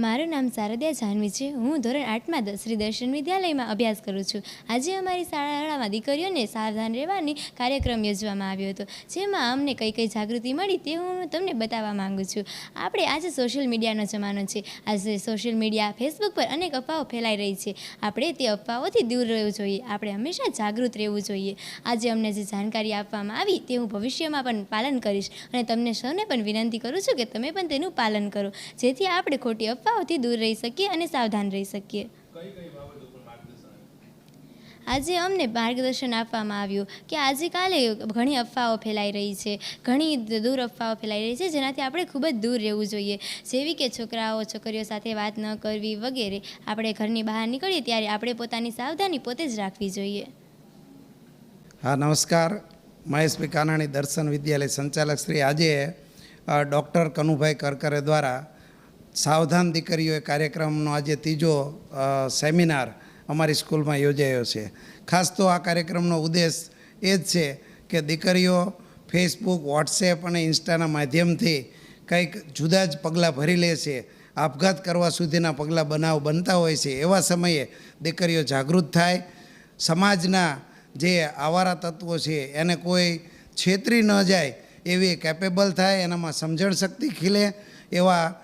મારું નામ શારદિયા જાહ્નવી છે. હું ધોરણ આઠમાં દ- શ્રી દર્શન વિદ્યાલયમાં અભ્યાસ કરું છું. આજે અમારી શાળામાં દીકરીઓને સાવધાન રહેવાની કાર્યક્રમ યોજવામાં આવ્યો હતો. જેમાં અમને કઈ કઈ જાગૃતિ મળી તે હું તમને બતાવવા માંગુ છું. આપણે આજે સોશિયલ મીડિયાનો જમાનો છે. આજે સોશિયલ મીડિયા, ફેસબુક પર અનેક અફવાઓ ફેલાઈ રહી છે. આપણે તે અફવાઓથી દૂર રહેવું જોઈએ. આપણે હંમેશા જાગૃત રહેવું જોઈએ. આજે અમને જે જાણકારી આપવામાં આવી તે હું ભવિષ્યમાં પણ પાલન કરીશ. અને તમને સૌને પણ વિનંતી કરું છું કે તમે પણ તેનું પાલન કરો. જેથી આપણે ખોટી અફવાઓથી દૂર રહી શકીએ અને સાવધાન રહી શકીએ. આજે અમને માર્ગદર્શન આપવામાં આવ્યું કે આજે કાલે ઘણી અફવાઓ ફેલાઈ રહી છે, ઘણી દૂર અફવાઓ ફેલાઈ રહી છે, જેનાથી આપણે ખૂબ જ દૂર રહેવું જોઈએ. જેવી કે છોકરાઓ, છોકરીઓ સાથે વાત ન કરવી વગેરે, આપણે ઘરની બહાર નીકળીએ ત્યારે આપણે પોતાની સાવધાની પોતે જ રાખવી જોઈએ. હા, નમસ્કાર. મહેશભાઈ કાનાણી દર્શન વિદ્યાલય સંચાલક શ્રી. આજે ડૉક્ટર કનુભાઈ કરકરે દ્વારા સાવધાન દીકરીઓ એ કાર્યક્રમનો આજે ત્રીજો સેમિનાર અમારી સ્કૂલમાં યોજાયો છે. ખાસ તો આ કાર્યક્રમનો ઉદ્દેશ એ જ છે કે દીકરીઓ ફેસબુક, વોટ્સએપ અને ઇન્સ્ટાના માધ્યમથી કંઈક જુદા જ પગલાં ભરી લે છે, આપઘાત કરવા સુધીના પગલાં બનાવ બનતા હોય છે, એવા સમયે દીકરીઓ જાગૃત થાય. સમાજના જે આવારા તત્વો છે, એને કોઈ છેતરી ન જાય, એવી કેપેબલ થાય, એનામાં સમજણ શક્તિ ખીલે, એવા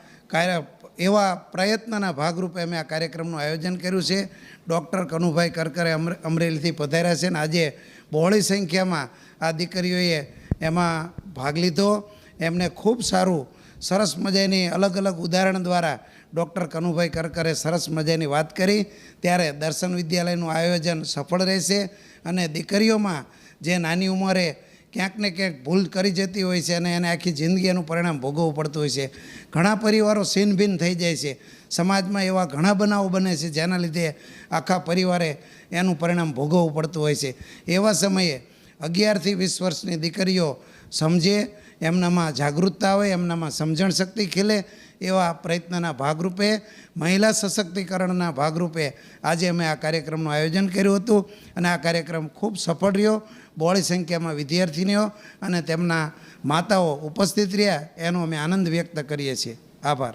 એવા પ્રયત્નના ભાગરૂપે અમે આ કાર્યક્રમનું આયોજન કર્યું છે. ડૉક્ટર કનુભાઈ કરકરે અમરે- અમરેલીથી પધાર્યા છે અને આજે બહોળી સંખ્યામાં આ દીકરીઓએ એમાં ભાગ લીધો. એમને ખૂબ સારું, સરસ મજાની અલગ અલગ ઉદાહરણ દ્વારા ડૉક્ટર કનુભાઈ કરકરે સરસ મજાની વાત કરી. ત્યારે દર્શન વિદ્યાલયનું આયોજન સફળ રહેશે અને દીકરીઓમાં જે નાની ઉંમરે ક્યાંક ને ક્યાંક ભૂલ કરી જતી હોય છે અને એને આખી જિંદગી એનું પરિણામ ભોગવવું પડતું હોય છે. ઘણા પરિવારો સીનભીન થઈ જાય છે. સમાજમાં એવા ઘણા બનાવો બને છે જેના લીધે આખા પરિવારે એનું પરિણામ ભોગવવું પડતું હોય છે. એવા સમયે અગિયારથી વીસ વર્ષની દીકરીઓ સમજે, એમનામાં જાગૃતતા હોય એમનામાં સમજણ શક્તિ ખીલે એવા પ્રયત્નના ભાગરૂપે, મહિલા સશક્તિકરણના ભાગરૂપે આજે અમે આ કાર્યક્રમનું આયોજન કર્યું હતું અને આ કાર્યક્રમ ખૂબ સફળ રહ્યો. બહોળી સંખ્યામાં વિદ્યાર્થીનીઓ અને તેમના માતાઓ ઉપસ્થિત રહ્યા. એનો અમે આનંદ વ્યક્ત કરીએ છીએ. આભાર.